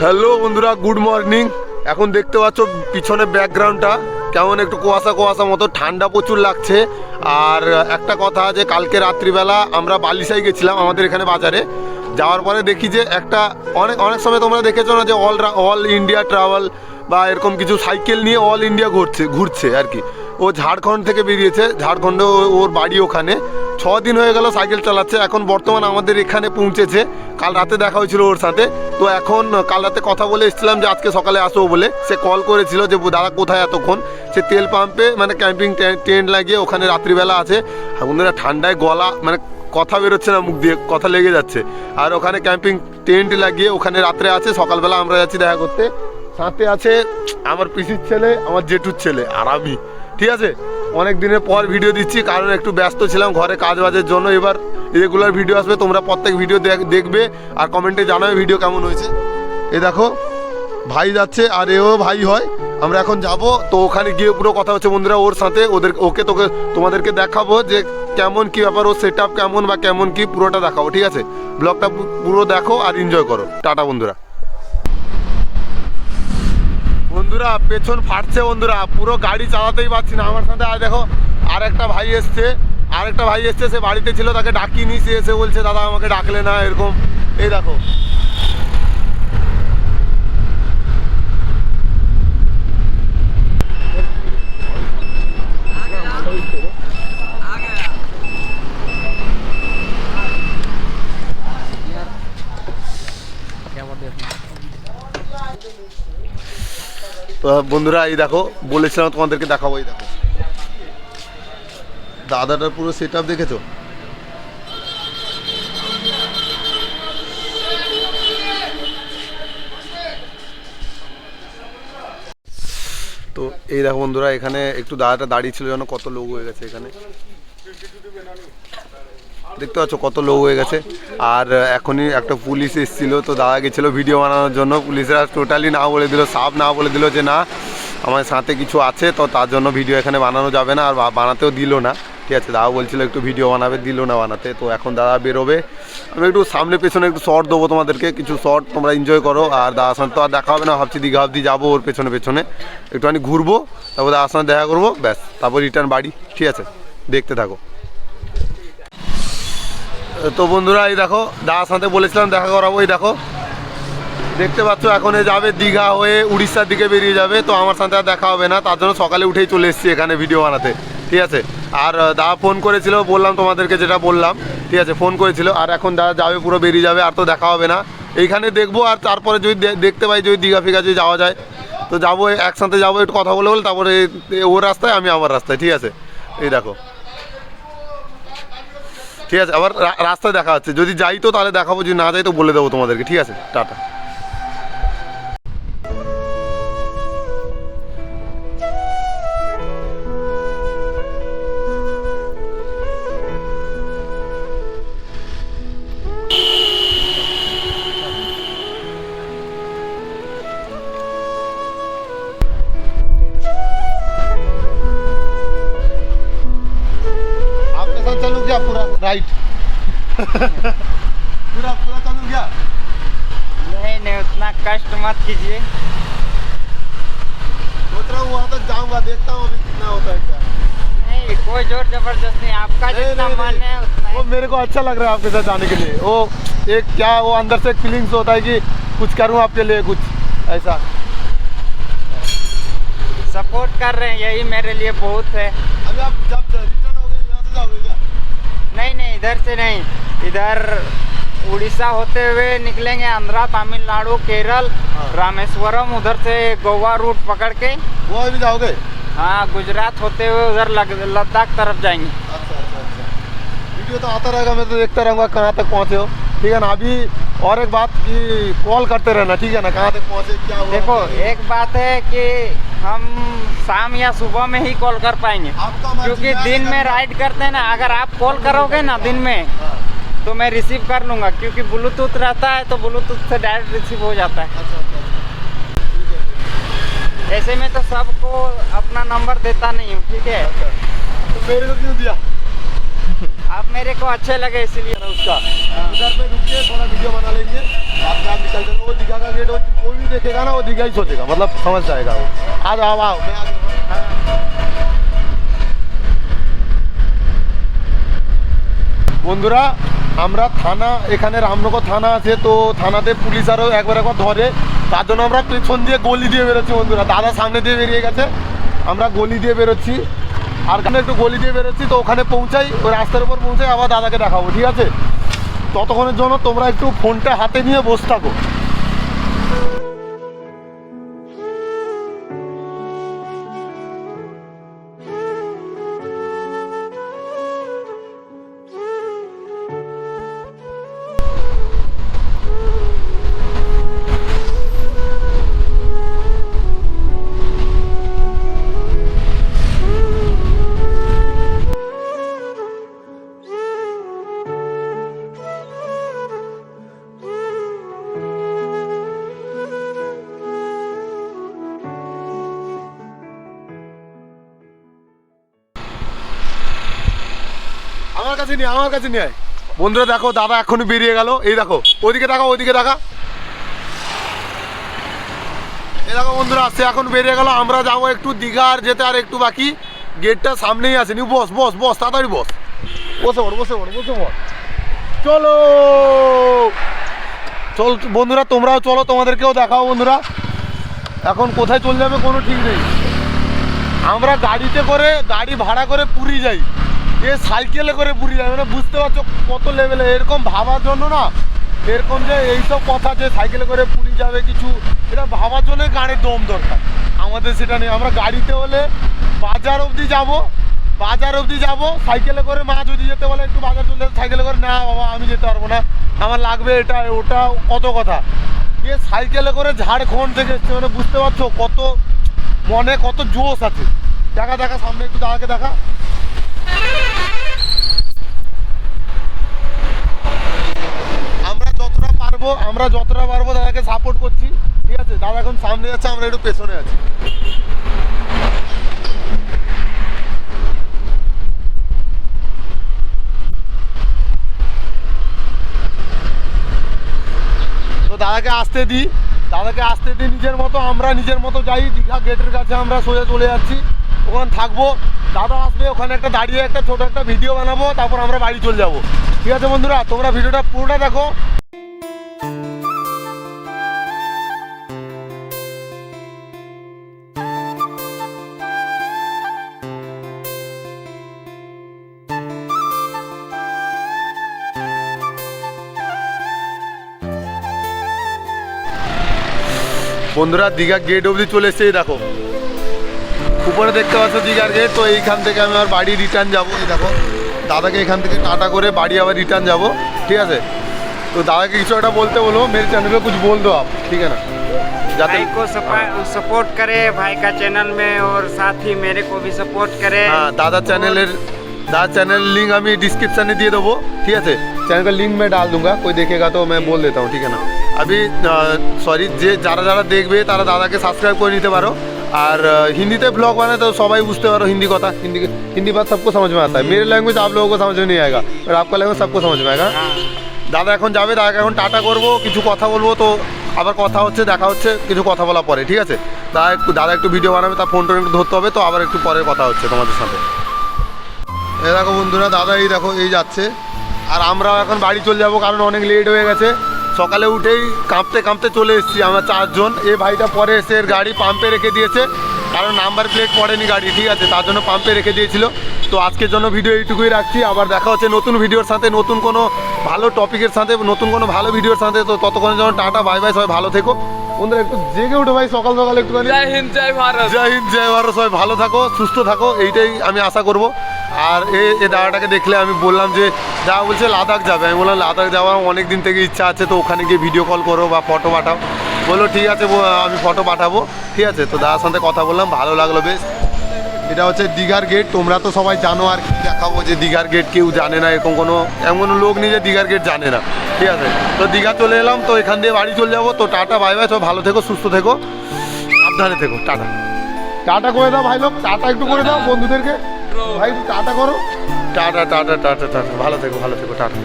Hello বন্ধুরা, good morning. এখন দেখতে পাচ্ছ পিছনে ব্যাকগ্রাউন্ডটা কেমন একটু কুয়াশা কুয়াশা মতো, ঠান্ডা প্রচুর লাগছে। আর একটা কথা যে কালকে রাত্রিবেলা আমরা বালিশাই গেছিলাম আমাদের এখানে বাজারে। যাওয়ার পরে দেখি যে একটা অনেক অনেক সময় তোমরা দেখেছ না যে অল অল ইন্ডিয়া ট্রাভেল বা এরকম কিছু সাইকেল নিয়ে অল ইন্ডিয়া ঘুরছে ঘুরছে আর কি। ও ঝাড়খণ্ড থেকে বেরিয়েছে, ঝাড়খণ্ডে ওর বাড়ি ওখানে। ছ দিন হয়ে গেল সাইকেল চালাচ্ছে, এখন বর্তমান আমাদের এখানে পৌঁছেছে। কাল রাতে দেখা হয়েছিল ওর সাথে। তো এখন কাল রাতে কথা বলে এসেছিলাম যে আজকে সকালে আসো বলে। সে কল করেছিল যে দাদা কোথায় এতক্ষণ? সে তেল পাম্পে মানে ক্যাম্পিং টেন্ট লাগিয়ে ওখানে রাত্রিবেলা আছে। বন্ধুরা, ঠান্ডায় গলা মানে কথা বেরোচ্ছে না মুখ দিয়ে, কথা লেগে যাচ্ছে। আর ওখানে ক্যাম্পিং টেন্ট লাগিয়ে ওখানে রাত্রে আছে, সকালবেলা আমরা যাচ্ছি দেখা করতে। সাথে আছে আমার পিসির ছেলে, আমার জেঠুর ছেলে, আর আমি। ঠিক আছে? অনেক দিনের পর ভিডিও দিচ্ছি, কারণ একটু ব্যস্ত ছিলাম ঘরে কাজ বাজের জন্য। এবার রেগুলার ভিডিও আসবে, তোমরা প্রত্যেক ভিডিও দেখ- দেখবে আর কমেন্টে জানাবে ভিডিও কেমন হয়েছে। এ দেখো, ভাই যাচ্ছে, আর এও ভাই হয়। আমরা এখন যাব, তো ওখানে গিয়ে পুরো কথা হচ্ছে বন্ধুরা ওর সাথে। ওদের, ওকে তোকে, তোমাদেরকে দেখাবো যে কেমন কি ব্যাপার, ওর সেট কেমন বা কেমন কি, পুরোটা দেখাবো, ঠিক আছে? ব্লগটা পুরো দেখো আর এনজয় করো। টাটা বন্ধুরা। বন্ধুরা, পেছন ফাটছে বন্ধুরা, পুরো গাড়ি চালাতেই পারছি না। আমার সাথে, আর দেখো আর একটা ভাই এসছে। আরেকটা ভাই এসছে, সে বাড়িতে ছিল, তাকে ডাকিনি, সে এসে বলছে, দাদা, আমাকে ডাকলে না? এরকম। এই দেখো তো বন্ধুরা, এই দেখো, বলেছিলাম তোমাদেরকে দেখাবো, এই দেখো। দাদাটার পুরো সেট আপ দেখেছ? তো এই দেখো বন্ধুরা, এখানে একটু দাদাটা দাঁড়িয়ে ছিল যেন কত লোক হয়ে গেছে এখানে। দেখতে পাচ্ছ কত লোক হয়ে গেছে। আর এখনই একটা পুলিশ এসেছিল, তো দাদা গেছিল ভিডিও বানানোর জন্য। পুলিশরা টোটালি না বলে দিল সাপ না বলে দিল যে না, আমার সাথে কিছু আছে, তো তার জন্য ভিডিও এখানে বানানো যাবে না, আর বানাতেও দিল না। ঠিক আছে, দাদা বলছিল একটু ভিডিও বানাবে, দিল না বানাতে। তো এখন দাদা বেরোবে। আমি একটু সামনে পেছনে একটু শর্ট দেবো তোমাদেরকে, কিছু শর্ট তোমরা এনজয় করো। আর দাদার সাথে তো আর দেখা হবে না, ভাবছি দীঘা অবধি যাব ওর পেছনে পেছনে। একটুখানি ঘুরবো, তারপর দাদার সাথে দেখা করব, ব্যাস, তারপর রিটার্ন বাড়ি। ঠিক আছে, দেখতে থাকো। তো বন্ধুরা, এই দেখো দাদার সাথে বলেছিলাম দেখা করাবো, এই দেখো। দেখতে পাচ্ছ, এখন যাবে দীঘা হয়ে উড়িষ্যার দিকে বেরিয়ে যাবে, তো আমার সাথে আর দেখা হবে না, তার জন্য সকালে উঠেই চলে এসেছি এখানে ভিডিও বানাতে, ঠিক আছে? আর দাদা ফোন করেছিল, বললাম তোমাদেরকে যেটা বললাম, ঠিক আছে ফোন করেছিল, আর এখন দাদা যাবে, পুরো বেরিয়ে যাবে, আর তো দেখা হবে না। এইখানে দেখব, আর তারপরে যদি দেখতে পাই যদি দীঘা ফিঘা যদি যাওয়া যায়, তো যাব, একসাথে যাব, একটু কথা বলে বলে, তারপরে ওর রাস্তায়, আমি আমার রাস্তায়, ঠিক আছে? এই দেখো। ঠিক আছে, আবার রাস্তায় দেখা হচ্ছে। যদি যাই তো তাহলে দেখাবো, যদি না যাই তো বলে দেবো তোমাদেরকে। ঠিক আছে, টাটা। कष्ट मत कीजिए। सोच रहा हूँ वहाँ तक जाऊँगा देखता हूँ अभी कितना होता है क्या। नहीं कोई ज़ोर ज़बरदस्त नहीं आपका नहीं, जितना नहीं, मन नहीं। है उतना वो मेरे को अच्छा लग रहा है आपके साथ जाने के लिए। वो एक क्या वो अंदर से एक फीलिंग्स होता है कि कुछ करूँ आपके लिए कुछ ऐसा। सपोर्ट कर रहे हैं यही मेरे लिए बहुत है। अभी आप जब रिटर्न हो गए यहाँ से जाओगे क्या? नहीं नहीं इधर से नहीं इधर उड़ीसा होते हुए निकलेंगे आंध्रा तमिलनाडु केरल हाँ। रामेश्वरम उधर से गोवा रूट पकड़ के। गोवा अभी जाओगे? हाँ गुजरात होते हुए उधर लद्दाख तरफ़ जाएँगे। अच्छा अच्छा अच्छा। वीडियो तो आता रहेगा मैं तो देखता रहूँगा कहाँ तक पहुँचे हो। ठीक है ना अभी और एक बात कि कॉल करते रहना ठीक है ना कहाँ तक पहुँचे क्या हुआ? देखो एक बात है कि हम शाम या सुबह में ही कॉल कर पाएँगे। क्योंकि दिन में राइड करते हैं ना अगर आप कॉल करोगे ना दिन में हाँ, तो मैं रिसीव कर लूंगा क्योंकि ब्लूटूथ रहता है तो ब्लूटूथ से डायरेक्ट रिसीव हो जाता है अच्छा अच्छा ठीक है ठीक ऐसे में तो सबको अपना नंबर देता नहीं हूँ ठीक है है तो मेरे को क्यों दिया आप मेरे को अच्छे लगे इसलिए उसका उधर पे रुक के थोड़ा वीडियो बना लेंगे बाद में आप निकल जाओगे वो दिखा का गेट हो कोई भी देखेगा ना वो दीघा ही सोचेगा मतलब समझ जाएगा वो आ जाओ आओ मैं आ जाऊँ। বন্ধুরা আমরা থানা, এখানে রামনগর থানা আছে, তো থানাতে পুলিশ আরও একবার একবার ধরে। তার জন্য আমরা পেছন দিয়ে গলি দিয়ে বেরোচ্ছি বন্ধুরা। দাদা সামনে দিয়ে বেরিয়ে গেছে। আমরা গলি দিয়ে বেরোচ্ছি। আর এখানে একটু গলি দিয়ে বেরোচ্ছি, তো ওখানে পৌঁছাই, ওই রাস্তার উপর পৌঁছাই আবার দাদাকে দেখাবো, ঠিক আছে? ততক্ষণের জন্য তোমরা একটু ফোনটা হাতে নিয়ে বসে থাকো। কাছে নিয়ে, আমার কাছে নিয়ে বন্ধুরা, দেখো, দাদা এখনই বেরিয়ে গেল। এই দেখো ওদিকে দেখা ওদিকে দেখা দেখো বন্ধুরা, সে এখন বেরিয়ে গেল। আমরা যাব একটু দীঘার যেতে আর একটু বাকি। গেটটা সামনেই আছে। নি বস বস বস, তাড়াতাড়ি বস। বসে পড় বসে পড় বসে পড়। চলো! চল, বন্ধুরা, তোমরাও চলো, তোমাদেরকেও দেখাও বন্ধুরা। এখন কোথায় চলে যাবে কোনো ঠিক নেই। আমরা গাড়িতে করে, গাড়ি ভাড়া করে পুরী যাই। এ সাইকেলে করে পুরী যাবে মানে বুঝতে পারছ কত লেভেলে এরকম ভাবার জন্য না, এরকম যে এইসব কথা যে সাইকেলে করে পুরী যাবে কিছু, এটা ভাবার জন্য গাড়ির দম দরকার। আমাদের সেটা নেই। আমরা গাড়িতে হলে বাজার অবধি যাব, বাজার অবধি যাব, সাইকেলে করে মা যদি যেতে বলে, একটু বাজার চলে সাইকেলে করে। না বাবা, আমি যেতে পারব না। আমার লাগবে এটা, ওটা, কত কথা। এ সাইকেলে করে ঝাড়খণ্ড থেকে এসছে মানে বুঝতে পারছ কত মনে কত জোশ আছে। দেখা দেখা, সামনে একটু দাদাকে দেখা। আমরা যতটা পারব, আমরা যতটা পারব দাদাকে সাপোর্ট করছি। ঠিক আছে? দাদা এখন সামনে যাচ্ছে, আমরা একটু পেছনে আছি। দাদাকে আসতে দিই। দাদাকে আসতে দিই, নিজের মতো, আমরা নিজের মতো যাই। দীঘা গেটের কাছে আমরা সোজা চলে যাচ্ছি। ওখানে থাকব। দাদা আসবে, ওখানে একটা দাঁড়িয়ে একটা ছোট একটা ভিডিও বানাবো, তারপর আমরা বাড়ি চলে যাব। ঠিক আছে বন্ধুরা, তোমরা ভিডিওটা পুরোটা দেখো। বন্ধুরা, দীঘা গেট অবধি চলে এসছে, দেখো। উপরে দেখতে পাচ্ছ দীঘার গেট তো এইখান থেকে আমি আমার বাড়ি রিটার্ন যাবো এই দেখো দাদাকে এখান থেকে টাটা করে বাড়ি আবার রিটার্ন যাবো ঠিক আছে তো দাদাকে কিছু একটা বলতে বলো মেরে চ্যানেল पे कुछ बोल दो आप ठीक है ना যাতে भाई को सपोर्ट करे भाई का चैनल में और साथ ही मेरे को भी सपोर्ट करे हाँ दादा चैनल दादा चैनल लिंक আমি डिस्क्रिप्शन में दिए देबो ठीक है चैनल का लिंक मैं डाल दूंगा कोई देखेगा तो मैं बोल देता हूँ ठीक है ना अभी সরি যে যারা যারা দেখবে তারা দাদাকে সাবস্ক্রাইব করে নিতে আর হিন্দিতে ব্লগ বানায় তো সবাই বুঝতে পারো হিন্দি কথা। হিন্দি হিন্দি বাদ সবকো সমঝ মে আতা মেরে ল্যাঙ্গুয়েজ আপ आप लोगों को समझ में नहीं आएगा और आपका लैंग्वेज দাদা এখন যাবে, দাদাকে এখন টাটা করব, কিছু কথা বলব, তো আবার কথা হচ্ছে, দেখা হচ্ছে, কিছু কথা বলা পরে, ঠিক আছে? দাদা একটু দাদা একটু ভিডিও বানাবে, তার ফোন টোন একটু ধরতে হবে, তো আবার একটু পরে কথা হচ্ছে তোমাদের সাথে। এ দেখো বন্ধুরা, দাদা এই দেখো, এই যাচ্ছে। আর আমরা এখন বাড়ি চলে যাব, কারণ অনেক লেট হয়ে গেছে। সকালে উঠেই কাঁপতে কাঁপতে চলে এসেছি আমরা চারজন। এই ভাইটা পরে এসে এর গাড়ি পাম্পে রেখে দিয়েছে। কারণ নাম্বার প্লেট পড়েনি গাড়ি ঠিক আছে? তার জন্য পাম্পে রেখে দিয়েছিল। তো আজকের জন্য ভিডিও এইটুকুই রাখছি। আবার দেখা হচ্ছে নতুন ভিডিওর সাথে নতুন কোনো ভালো টপিকের সাথে নতুন কোনো ভালো ভিডিওর সাথে। তো ততক্ষণের জন্য টাটা বাই বাই সবাই ভালো থেকো। বন্ধুরা একটু জেগে উঠো ভাই সকাল সকাল একটু জয় হিন্দ জয় ভারত। জয় হিন্দ জয় ভারত সবাই ভালো থাকো সুস্থ থাকো এইটাই আমি আশা করব। আর এ দাদাটাকে দেখলে আমি বললাম যে যা বলছে লাদাখ যাবে। আমি বললাম, লাদাখ যাওয়ার অনেক দিন থেকে ইচ্ছা আছে, তো ওখানে গিয়ে ভিডিও কল করো বা ফটো পাঠাও। বলল, ঠিক আছে আমি ফটো পাঠাবো। ঠিক আছে, তো দাদার সাথে কথা বললাম, ভালো লাগল বেশ। এটা হচ্ছে দীঘার গেট তোমরা তো সবাই জানো আর কি দেখাবো যে দীঘার গেট কেউ জানে না, এরকম কোনো এমন কোনো লোক নেই যে দীঘার গেট জানে না। ঠিক আছে, তো দীঘা চলে এলাম, তো এখান দিয়ে বাড়ি চলে যাব। তো টাটা বাই বাই সব ভালো থেকো, সুস্থ থেকো, সাবধানে থেকো, টাটা। টাটা করে দাও ভাই লোক, টাটা একটু করে দাও বন্ধুদেরকে। ভাই টাটা করো। Tata tata tata tata. ভালো থেকো ভালো থেকো টাটা।